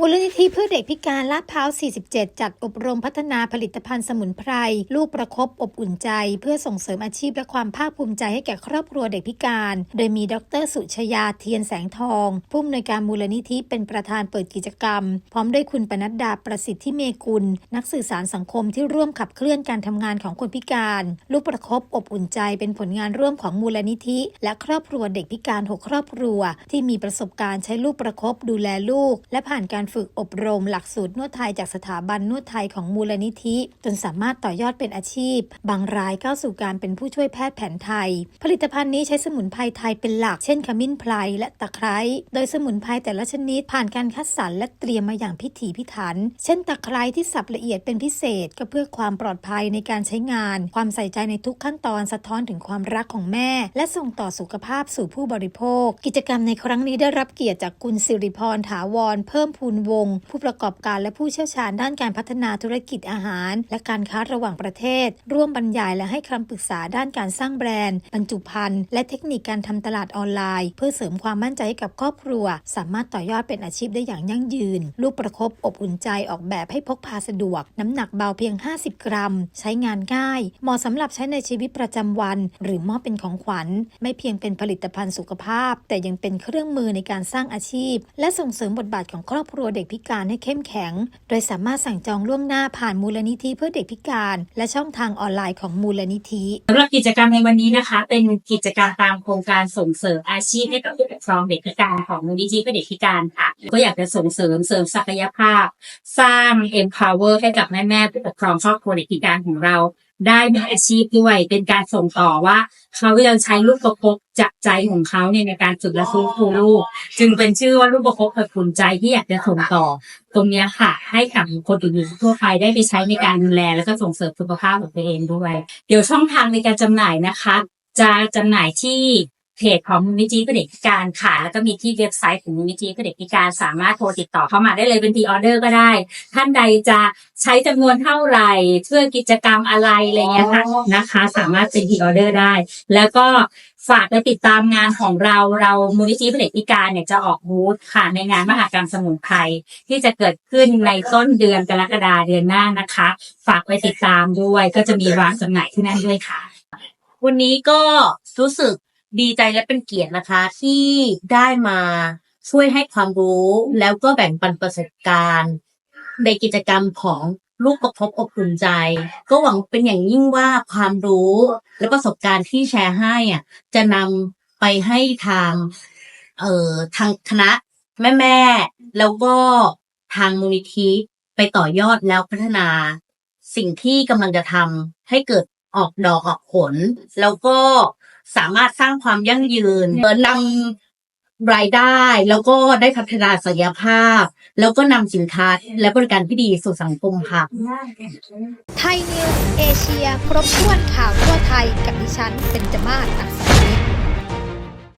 มูลนิธิเพื่อเด็กพิการลาดพร้าว 47 จัดอบรมพัฒนาผลิตภัณฑ์สมุนไพร ลูกประคบอบอุ่นใจ เพื่อส่งเสริมอาชีพและความภาคภูมิใจให้แก่ครอบครัวเด็กพิการ โดยมีดรสุชยาเทียนแสงทอง ผู้อำนวยการมูลนิธิเป็นประธานเปิดกิจกรรม พร้อมด้วยคุณปนัดดาประสิทธิเมกุล นักสื่อสารสังคมที่ร่วมขับเคลื่อนการทำงานของคนพิการ ลูกประคบอบอุ่นใจเป็นผลงานร่วมของมูลนิธิ และครอบครัวเด็กพิการหกครอบครัว ที่มีประสบการณ์ใช้ลูกประคบดูแลลูก และผ่านการฝึกอบรม หลักสูตรนวดไทยจากสถาบันนวดไทยของมูลนิธิ จนสามารถต่อยอดเป็นอาชีพ บางรายก้าวสู่การเป็นผู้ช่วยแพทย์แผนไทย ผลิตภัณฑ์นี้ใช้สมุนไพรไทยเป็นหลัก เช่นขมิ้นไพรและตะไคร้ โดยสมุนไพรแต่ละชนิดผ่านการคัดสรรและเตรียมมาอย่างพิถีพิถัน เช่นตะไคร้ที่สับละเอียดเป็นพิเศษ ก็เพื่อความปลอดภัยในการใช้งาน ความใส่ใจในทุกขั้นตอนสะท้อนถึงความรักของแม่ และส่งต่อสุขภาพสู่ผู้บริโภค กิจกรรมในครั้งนี้ได้รับเกียรติจากคุณสิริพรถาวรเพิ่มพูนวง ผู้ประกอบการและผู้เชี่ยวชาญด้านการพัฒนาธุรกิจอาหาร และการค้าระหว่างประเทศ ร่วมบรรยายและให้คำปรึกษาด้านการสร้างแบรนด์ บรรจุภัณฑ์และเทคนิคการทำตลาดออนไลน์ เพื่อเสริมความมั่นใจให้กับครอบครัว สามารถต่อยอดเป็นอาชีพได้อย่างยั่งยืน ลูกประคบอบอุ่นใจออกแบบให้พกพาสะดวก น้ำหนักเบาเพียง 50 กรัม ใช้งานง่าย เหมาะสำหรับใช้ในชีวิตประจำวัน หรือมอบเป็นของขวัญ ไม่เพียงเป็นผลิตภัณฑ์สุขภาพ แต่ยังเป็นเครื่องมือในการสร้างอาชีพ และส่งเสริมบทบาทของครอบครัวเด็กพิการให้เข้มแข็ง โดยสามารถสั่งจองล่วงหน้าผ่านมูลนิธิเพื่อเด็กพิการ และช่องทางออนไลน์ของมูลนิธิสำหรับกิจกรรมในวันนี้นะคะ เป็นกิจกรรมตามโครงการส่งเสริมอาชีพให้กับผู้ปกครองเด็กพิการของมูลนิธิเพื่อเด็กพิการค่ะ ก็อยากจะส่งเสริมเสริมศักยภาพ สร้าง empower ให้กับแม่แม่ผู้ปกครองครอบครัวเด็กพิการของเรา ได้มีอาชีพด้วยเป็นการส่งต่อว่า เขายังใช้ลูกประคบจากใจของเขาเนี่ยในการฝึกและฟื้นฟูลูก จึงเป็นชื่อว่าลูกประคบอบอุ่นใจที่อยากจะส่งต่อ ตรงนี้ค่ะ ให้กับคนอื่นๆทั่วไปได้ไปใช้ในการดูแลแล้วก็ส่งเสริมสุขภาพของตัวเองด้วย เดี๋ยวช่องทางในการจำหน่ายนะคะ จะจำหน่ายที่ เพจของมูลนิธิเพื่อเด็กพิการค่ะ แล้วก็มีที่เว็บไซต์ของมูลนิธิเพื่อเด็กพิการสามารถโทรติดต่อเข้ามาได้เลยเป็นทีออเดอร์ก็ได้ ท่านใดจะใช้จำนวนเท่าไหร่เพื่อกิจกรรมอะไรอะไรเงี้ยค่ะนะคะ สามารถเป็นทีออเดอร์ได้ แล้วก็ฝากไปติดตามงานของเราเรามูลนิธิเพื่อเด็กพิการเนี่ยจะออกบูธค่ะในงานมหากรรมสมุนไพรที่จะเกิดขึ้นในต้นเดือนกรกฎาเดือนหน้านะคะ ฝากไปติดตามด้วยก็จะมีวางจำหน่ายที่นั่นด้วยค่ะ วันนี้ก็รู้สึก ดีใจและเป็นเกียรตินะคะ ที่ได้มาช่วยให้ความรู้แล้วก็แบ่งปันประสบการณ์ ในกิจกรรมของลูกประคบอบอุ่นใจ ก็หวังเป็นอย่างยิ่งว่าความรู้และประสบการณ์ที่แชร์ให้อะจะนำไปให้ทาง เอ่อทางคณะแม่แม่ๆแล้วก็ทางมูลนิธิไปต่อยอดแล้วพัฒนา สิ่งที่กำลังจะทำให้เกิดออกดอกออกผล แล้วก็ สามารถสร้างความยั่งยืนเอ่อนำรายได้แล้วก็ได้พัฒนาศักยภาพ แล้วก็นำสินค้าและบริการที่ดีสู่สังคมค่ะ ไทยนิวเอเชีย ครบถ้วนข่าวทั่วไทยกับดิฉันเป็นจมาศอักษรนิ